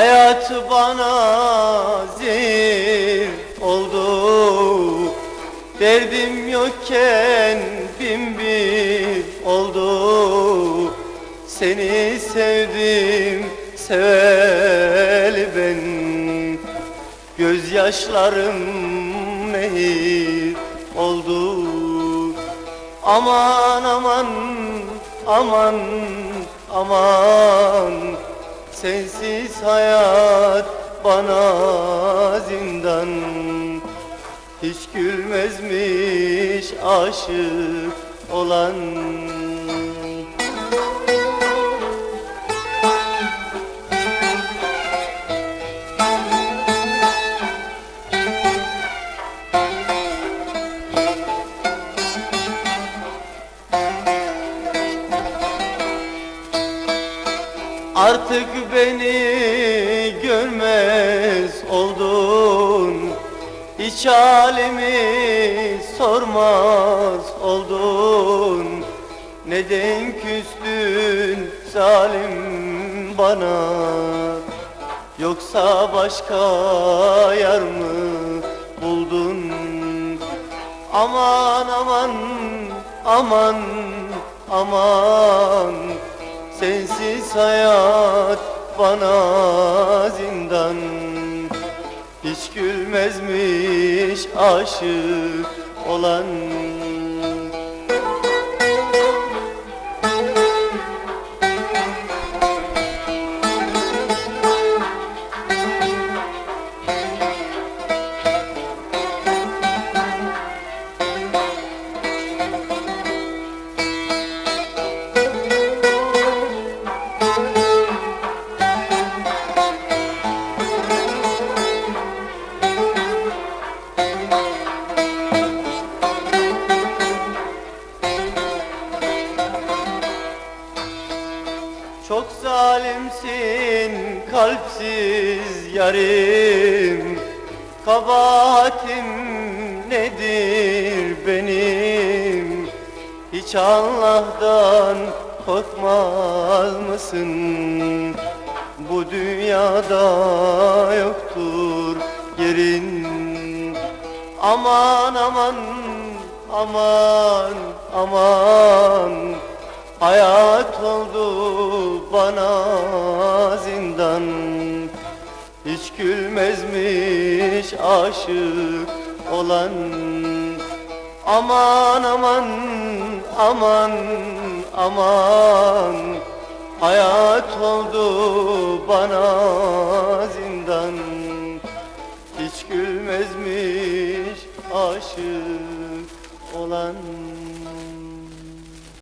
Hayat bana zehir oldu. Derdim yokken bin bir oldu. Seni sevdim seveli ben. Gözyaşlarım nehir oldu. Aman aman aman aman Sensiz hayat bana zindan. Hiç gülmezmiş aşık olan Artık beni görmez oldun. Hiç halimi sormaz oldun. Neden küstün zalim bana? Yoksa başka yar mı buldun? Aman aman aman aman Sensiz hayat bana zindan. Hiç gülmezmiş aşık olan zalimsin kalpsiz yarim Kabahatim nedir benim? Hiç Allah'tan korkmaz mısın? Bu dünyada yoktur yerin. Aman aman aman aman Hayat oldu bana zindan. Hiç gülmezmiş aşık olan. Aman aman aman aman. Hayat oldu bana zindan. Hiç gülmezmiş aşık olan.